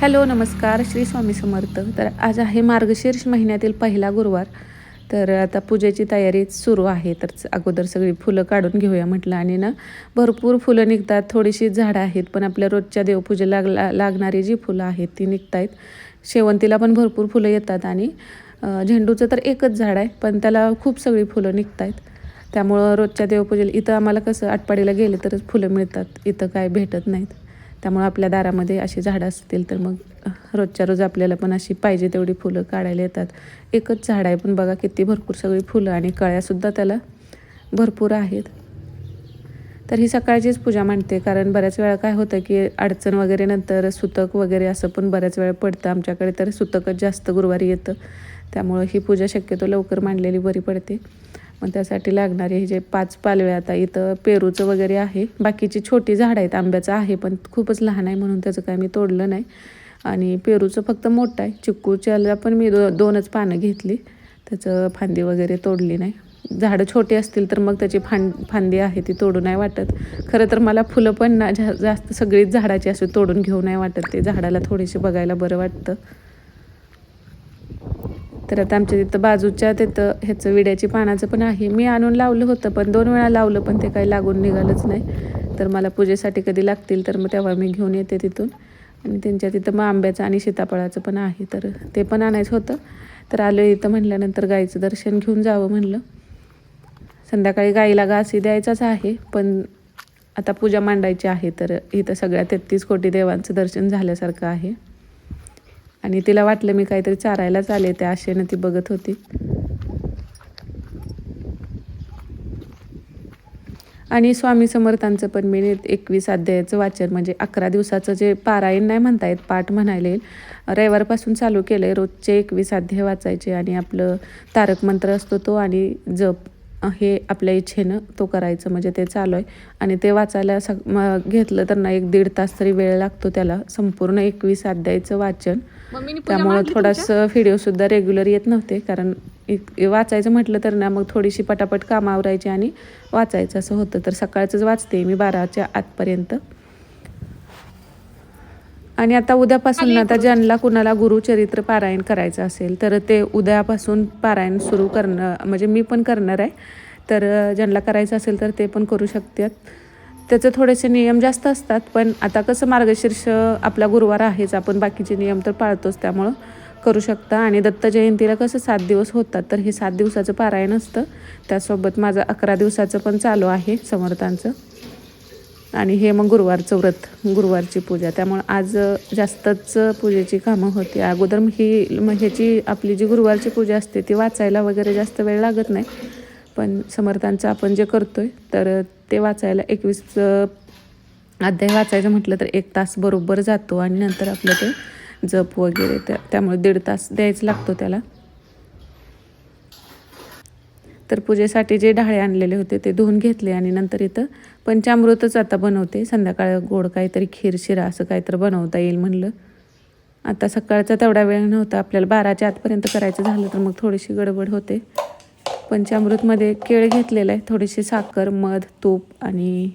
Hello नमस्कार. श्री स्वामी समर्थ. तर आज आहे मार्गशीर्ष महिन्यातील पहिला गुरुवार. तर आता पूजेची तयारी सुरू आहे. तर अगोदर सगळी फुलं काढून घेऊया म्हटलं आणि ना भरपूर फुलं निघतात. थोडीशी झाडं आहेत पण आपल्या रोजच्या देवपूजेला लागला लागणारी जी फुलं आहेत ती निघत आहेत शेवंतीला पण भरपूर फुलं येतात आणि झेंडूचं तर एकच झाड आहे पण त्याला खूप सगळी फुलं निघत आहेत त्यामुळं रोजच्या देवपूजेला इथं आम्हाला कसं आटपाडीला गेले तरच फुलं मिळतात. इथं काय भेटत नाहीत. त्यामुळं आपल्या दारामध्ये अशी झाडं असतील तर मग रोजच्या रोज आपल्याला पण अशी पाहिजे तेवढी फुलं काढायला येतात. एकच झाड आहे पण बघा किती भरपूर सगळी फुलं आणि कळ्यासुद्धा त्याला भरपूर आहेत. तर ही सकाळचीच पूजा मांडते कारण बऱ्याच वेळा काय होतं की अडचण वगैरे नंतर सुतक वगैरे असं पण बऱ्याच वेळा पडतं. आमच्याकडे तर सुतकच जास्त गुरुवारी येतं. त्यामुळं ही पूजा शक्यतो लवकर मांडलेली बरी पडते. मग त्यासाठी लागणारे हे जे पाच पालवे आता इथं पेरूचं वगैरे आहे. बाकीची छोटी झाडं आहेत आंब्याचं आहे पण खूपच लहान आहे म्हणून त्याचं काय मी तोडलं नाही. आणि पेरूचं फक्त मोठं आहे. चिक्कूच्याला पण मी दो दोनच पानं घेतली. त्याचं फांदी वगैरे तोडली नाही. झाडं छोटी असतील तर मग त्याची फां फांदी आहे ती तोडू नाही वाटत. खरं तर मला फुलं पण ना जा जास्त सगळीच झाडाची असे तोडून घेऊ नाही वाटत. ते झाडाला थोडीशी बघायला बरं वाटतं. तर आता आमच्या तिथं बाजूच्या तिथं ह्याचं विड्याची पानाचं पण आहे. मी आणून लावलं होतं पण दोन वेळा लावलं पण ते काही लागून निघालंच नाही. तर मला पूजेसाठी कधी लागतील तर मग तेव्हा मी घेऊन येते तिथून. आणि त्यांच्या तिथं मग आंब्याचं आणि सीताफळाचं पण आहे तर ते पण आणायचं होतं. तर आलो इथं म्हटल्यानंतर गाईचं दर्शन घेऊन जावं म्हणलं. संध्याकाळी गाईला घासी द्यायचाच आहे पण आता पूजा मांडायची आहे तर इथं सगळ्या तेहतीस कोटी देवांचं दर्शन झाल्यासारखं आहे. आणि तिला वाटलं मी काहीतरी चारायलाच आले त्या आशेनं ती बघत होती. आणि स्वामी समर्थांचं पण मी एकवीस अध्यायाचं वाचन म्हणजे अकरा दिवसाचं जे पारायण नाही म्हणता येत पाठ म्हणायला येईल. रविवारपासून चालू केलं आहे रोजचे एकवीस अध्याय वाचायचे आणि आपलं तारक मंत्र असतो तो आणि जप. हे आपल्या इच्छेनं तो करायचं म्हणजे ते चालू आहे आणि ते वाचायला सग घेतलं तर ना एक दीड तास तरी वेळ लागतो त्याला. संपूर्ण एकवीस अध्यायचं वाचन. त्यामुळं थोडासा व्हिडिओसुद्धा रेग्युलर येत नव्हते. कारण वाचायचं म्हटलं तर ना मग थोडीशी पटापट कामं आवरायची आणि वाचायचं. असं होतं. तर सकाळचंच वाचते मी बाराच्या आतपर्यंत. आणि आता उद्यापासून ना आता ज्यांना कुणाला गुरुचरित्र पारायण करायचं असेल तर ते उद्यापासून पारायण सुरू करणं म्हणजे मी पण करणार आहे. तर ज्यांना करायचं असेल तर ते पण करू शकतात. त्याचे थोडेसे नियम जास्त असतात पण आता कसं मार्गशीर्ष आपला गुरुवार आहेच आपण बाकीचे नियम तर पाळतोच त्यामुळं करू शकता. आणि दत्त जयंतीला कसं सात दिवस होतात तर हे सात दिवसाचं पारायण असतं. त्यासोबत माझं अकरा दिवसाचं पण चालू आहे समर्थांचं. आणि हे मग गुरुवारचं व्रत गुरुवारची पूजा. त्यामुळं आज जास्तच पूजेची कामं होती. अगोदर ही मग ह्याची आपली जी गुरुवारची पूजा असते ती वाचायला वगैरे जास्त वेळ लागत नाही. पण समर्थांचं आपण जे करतो आहे तर ते वाचायला एकवीस अध्याय वाचायचं म्हटलं तर एक तास बरोबर जातो आणि नंतर आपलं ते जप वगैरे त्या त्यामुळे दीड तास द्यायचं लागतो त्याला. तर पूजेसाठी जे डाळे आणलेले होते ते धुवून घेतले आणि नंतर इथं पंचामृतच आता बनवते. संध्याकाळ गोड काहीतरी खीर शिरा असं काहीतरी बनवता येईल म्हणलं. आता सकाळचा तेवढा वेळ नव्हता. आपल्याला बाराच्या आतपर्यंत करायचं झालं तर मग थोडीशी गडबड होते. पंचामृतमध्ये केळ घेतलेलं आहे. थोडीशी साखर मध तूप आणि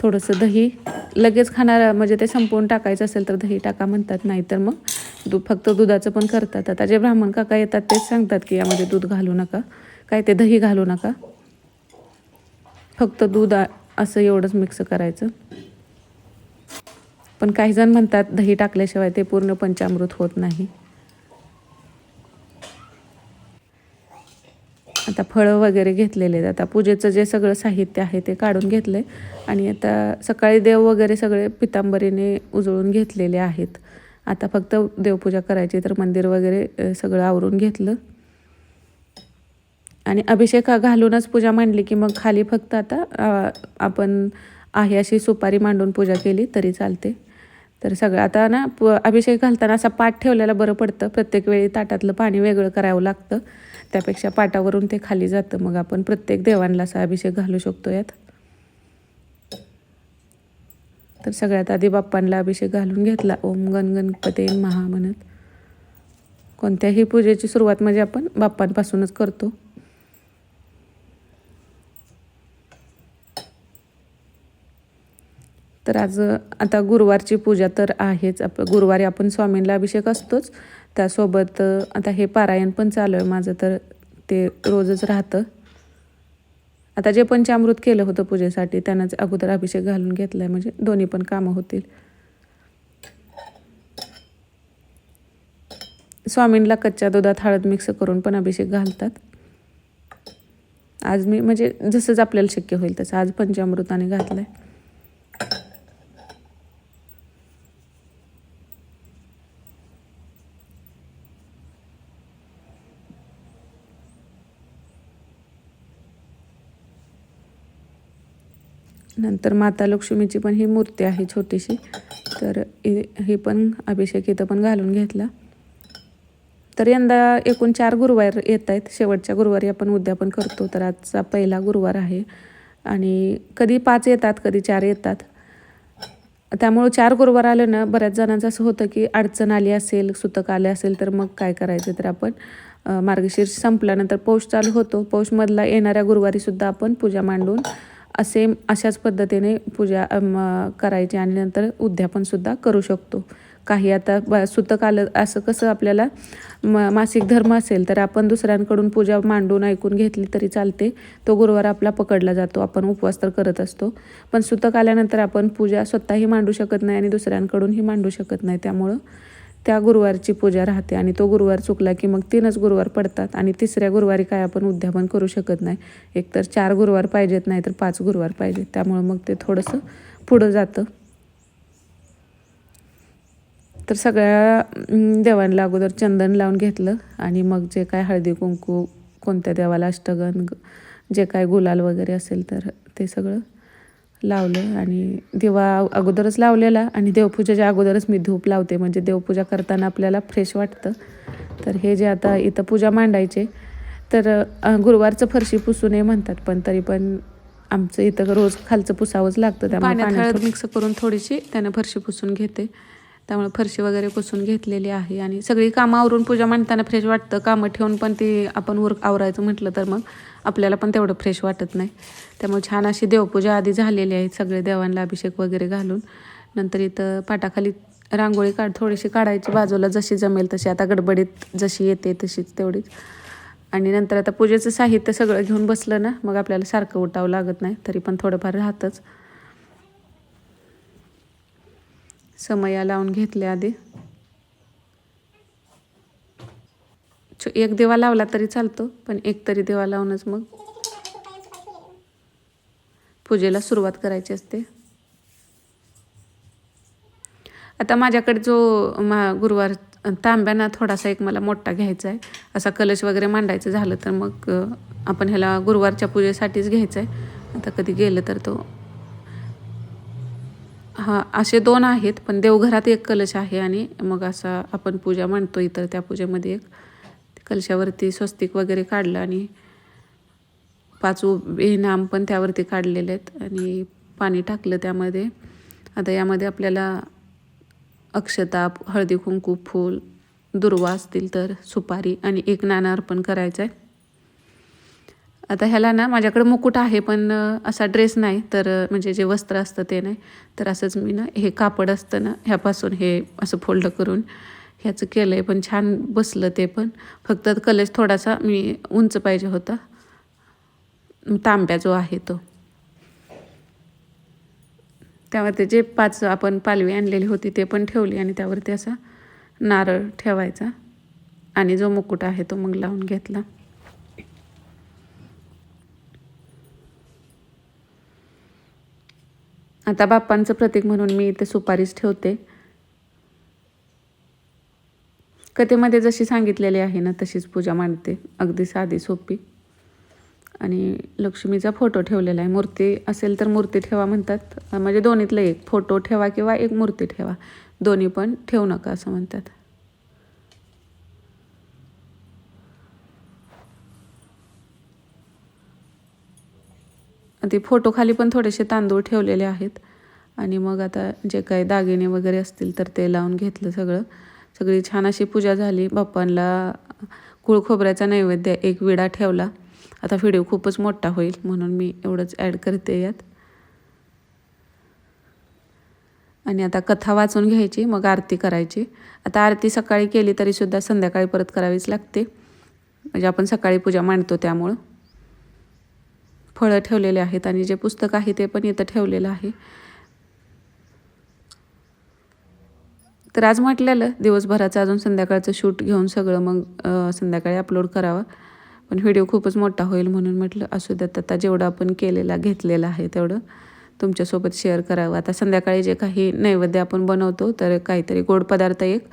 थोडंसं दही. लगेच खाणार म्हणजे ते संपवून टाकायचं असेल तर दही टाका म्हणतात. नाहीतर मग दू फक्त दुधाचं पण करतात. आता जे ब्राह्मण काका येतात तेच सांगतात की यामध्ये दूध घालू नका. काय ते दही घालू नका. फक्त दूध असं एवढंच मिक्स करायचं. पण काही जण म्हणतात दही टाकल्याशिवाय ते पूर्ण पंचामृत होत नाही. आता फळं वगैरे घेतलेले आहेत. आता पूजेचं जे सगळं साहित्य आहे ते काढून घेतलं आहे आणि आता सकाळी देव वगैरे सगळे पितांबरीने उजळून घेतलेले आहेत. आता फक्त देवपूजा करायची तर मंदिर वगैरे सगळं आवरून घेतलं. आणि अभिषेक हा घालूनच पूजा मांडली की मग खाली फक्त आता आपण आहे अशी सुपारी मांडून पूजा केली तरी चालते. तर सगळं आता ना प अभिषेक घालताना असा पाठ ठेवलेला बरं पडतं. प्रत्येक वेळी ताटातलं पाणी वेगळं करावं लागतं. त्यापेक्षा पाटावरून ते खाली जातं. मग आपण प्रत्येक देवांना असा अभिषेक घालू शकतो यात. तर सगळ्यात आधी बाप्पांना अभिषेक घालून घेतला. ओम गण गणपते महा म्हणत. कोणत्याही पूजेची सुरुवात म्हणजे आपण बाप्पांपासूनच करतो. तर आज आता गुरुवारची पूजा तर आहेच. आप गुरुवारी आपण स्वामींना अभिषेक असतोच. त्यासोबत आता हे पारायण पण चालू आहे माझं तर ते रोजच राहतं. आता जे पंचामृत केलं होतं पूजेसाठी त्यांनाच अगोदर अभिषेक घालून घेतला आहे म्हणजे दोन्ही पण कामं होतील. स्वामींना कच्च्या दुधात हळद मिक्स करून पण अभिषेक घालतात. आज मी म्हणजे जसंच आपल्याला शक्य होईल तसं आज पंचामृताने घातलं आहे नंतर माता लक्ष्मीची पण ही मूर्ती आहे छोटीशी. तर ही पण अभिषेक इथं पण घालून घेतला. तर यंदा एकूण चार गुरुवार येत आहेत. शेवटच्या गुरुवारी आपण उद्यापन करतो. तर आजचा पहिला गुरुवार आहे. आणि कधी पाच येतात कधी चार येतात. त्यामुळं चार गुरुवार आलं ना बऱ्याच जणांचं असं होतं की अडचण आली असेल सुतक आले असेल तर मग काय करायचं? तर आपण मार्गशीर्ष संपल्यानंतर पौष चालू होतो. पौषमधला येणाऱ्या गुरुवारीसुद्धा आपण पूजा मांडून असे अशाच पद्धतीने पूजा करायची आणि नंतर उद्यापनसुद्धा करू शकतो. काही आता ब सुतक आलं असं कसं आपल्याला म मासिक धर्म असेल तर आपण दुसऱ्यांकडून पूजा मांडून ऐकून घेतली तरी चालते. तो गुरुवार आपला पकडला जातो. आपण उपवास तर करत असतो. पण सुतक आल्यानंतर आपण पूजा स्वतःही मांडू शकत नाही आणि दुसऱ्यांकडूनही मांडू शकत नाही. त्यामुळं त्या गुरुवारची पूजा राहते आणि तो गुरुवार चुकला की मग तीनच गुरुवार पडतात आणि तिसऱ्या गुरुवारी काय आपण उद्यापन करू शकत नाही. एकतर चार गुरुवार पाहिजेत नाही तर पाच गुरुवार पाहिजेत. त्यामुळं मग ते थोडंसं पुढं जातं. तर सगळ्या देवांना अगोदर चंदन लावून घेतलं आणि मग जे काय हळदी कुंकू कोणत्या देवाला अष्टगन जे काय गुलाल वगैरे असेल तर ते सगळं लावलं आणि दिवा अगोदरच लावलेला आणि देवपूजेच्या अगोदरच मी धूप लावते. म्हणजे देवपूजा करताना आपल्याला फ्रेश वाटतं. तर हे जे आता इथं पूजा मांडायचे तर गुरुवारचं फरशी पुसू नये म्हणतात पण तरी पण आमचं इथं रोज खालचं पुसावंच लागतं. त्यामुळे मिक्स करून थोडीशी त्यानं फरशी पुसून घेते. त्यामुळे फरशी वगैरे पुसून घेतलेली आहे. आणि सगळी कामं आवरून पूजा मांडताना फ्रेश वाटतं. कामं ठेवून पण ती आपण वर आवरायचं म्हटलं तर मग आपल्याला पण तेवढं फ्रेश वाटत नाही. त्यामुळे छान अशी देवपूजा आधी झालेली आहे सगळे देवांना अभिषेक वगैरे घालून. नंतर इथं पाटाखाली रांगोळी काढ थोडीशी काढायची. बाजूला जशी जमेल तशी. आता गडबडीत जशी येते तशीच तेवढीच. आणि नंतर आता पूजेचं साहित्य सगळं घेऊन बसलं ना मग आपल्याला सारखं उठावं लागत नाही. तरी पण थोडंफार राहतंच. समया लावून घेतले आधी. एक देवा लावला तरी चालतो पण एक तरी देवा लावूनच मग पूजेला सुरुवात करायची असते. आता माझ्याकडे जो मा गुरुवार तांब्याना थोडासा एक मला मोठा घ्यायचा आहे असा कलश वगैरे मांडायचं झालं तर मग आपण ह्याला गुरुवारच्या पूजेसाठीच घ्यायचं आहे आता कधी गेलं तर तो हां असे दोन आहेत पण देवघरात एक कलश आहे आणि मग असा आपण पूजा म्हणतो इतर त्या पूजेमध्ये एक. कलशावरती स्वस्तिक वगैरे काढलं आणि पाच उभे नाम पण त्यावरती काढलेले आहेत आणि पाणी टाकलं त्यामध्ये. आता यामध्ये आपल्याला अक्षताप हळदी कुंकू फूल दुर्वा असतील तर सुपारी आणि एक नाणं अर्पण करायचं आहे आता ह्याला ना माझ्याकडे मुकुट आहे पण असा ड्रेस नाही. तर म्हणजे जे वस्त्र असतं ते नाही. तर असंच मी ना हे कापड असतं ना ह्यापासून हे असं फोल्ड करून ह्याचं केलं आहे पण छान बसलं ते पण. फक्त कलश थोडासा मी उंच पाहिजे होता. तांब्या जो आहे तो. त्यावरती जे पाच आपण पालवी आणलेली होती ते पण ठेवली आणि त्यावरती असा नारळ ठेवायचा. आणि जो मुकुट आहे तो मग लावून घेतला. आता बाप्पांचं प्रतीक म्हणून मी इथे सुपारीच ठेवते. कथेमध्ये जशी सांगितलेली आहे ना तशीच पूजा मांडते. अगदी साधी सोपी. आणि लक्ष्मीचा फोटो ठेवलेला आहे. मूर्ती असेल तर मूर्ती ठेवा म्हणतात. म्हणजे दोन्हीतलं एक. फोटो ठेवा किंवा एक मूर्ती ठेवा. दोन्ही पण ठेवू नका असं म्हणतात. ते फोटोखाली पण थोडेसे तांदूळ ठेवलेले आहेत. आणि मग आता जे काही दागिने वगैरे असतील तर ते लावून घेतलं सगळं. सगळी छान अशी पूजा झाली. बाप्पांना कुळ खोबऱ्याचा नैवेद्य एक विडा ठेवला. आता व्हिडिओ खूपच मोठा होईल म्हणून मी एवढंच ॲड करते यात. आणि आता कथा वाचून घ्यायची मग आरती करायची. आता आरती सकाळी केली तरीसुद्धा संध्याकाळी परत करावीच लागते. म्हणजे आपण सकाळी पूजा मांडतो त्यामुळं. फळं ठेवलेले आहेत आणि जे पुस्तक आहे ते पण इथं ठेवलेलं आहे. तर आज म्हटलेलं दिवसभराचं अजून संध्याकाळचं शूट घेऊन सगळं मग संध्याकाळी अपलोड करावं. पण व्हिडिओ खूपच मोठा होईल म्हणून म्हटलं असू द्यात आता जेवढं आपण केलेला घेतलेलं आहे तेवढं तुमच्यासोबत शेअर करावं. आता संध्याकाळी जे काही नैवेद्य आपण बनवतो तर काहीतरी गोड पदार्थ एक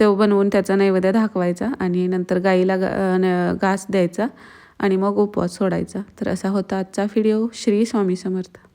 तो बनवून त्याचा नैवेद्य दाखवायचा आणि नंतर गाईला गा- न- घास द्यायचा. आणि मग उपवास सोडायचा. तर असा होता आजचा व्हिडिओ. श्री स्वामी समर्थ.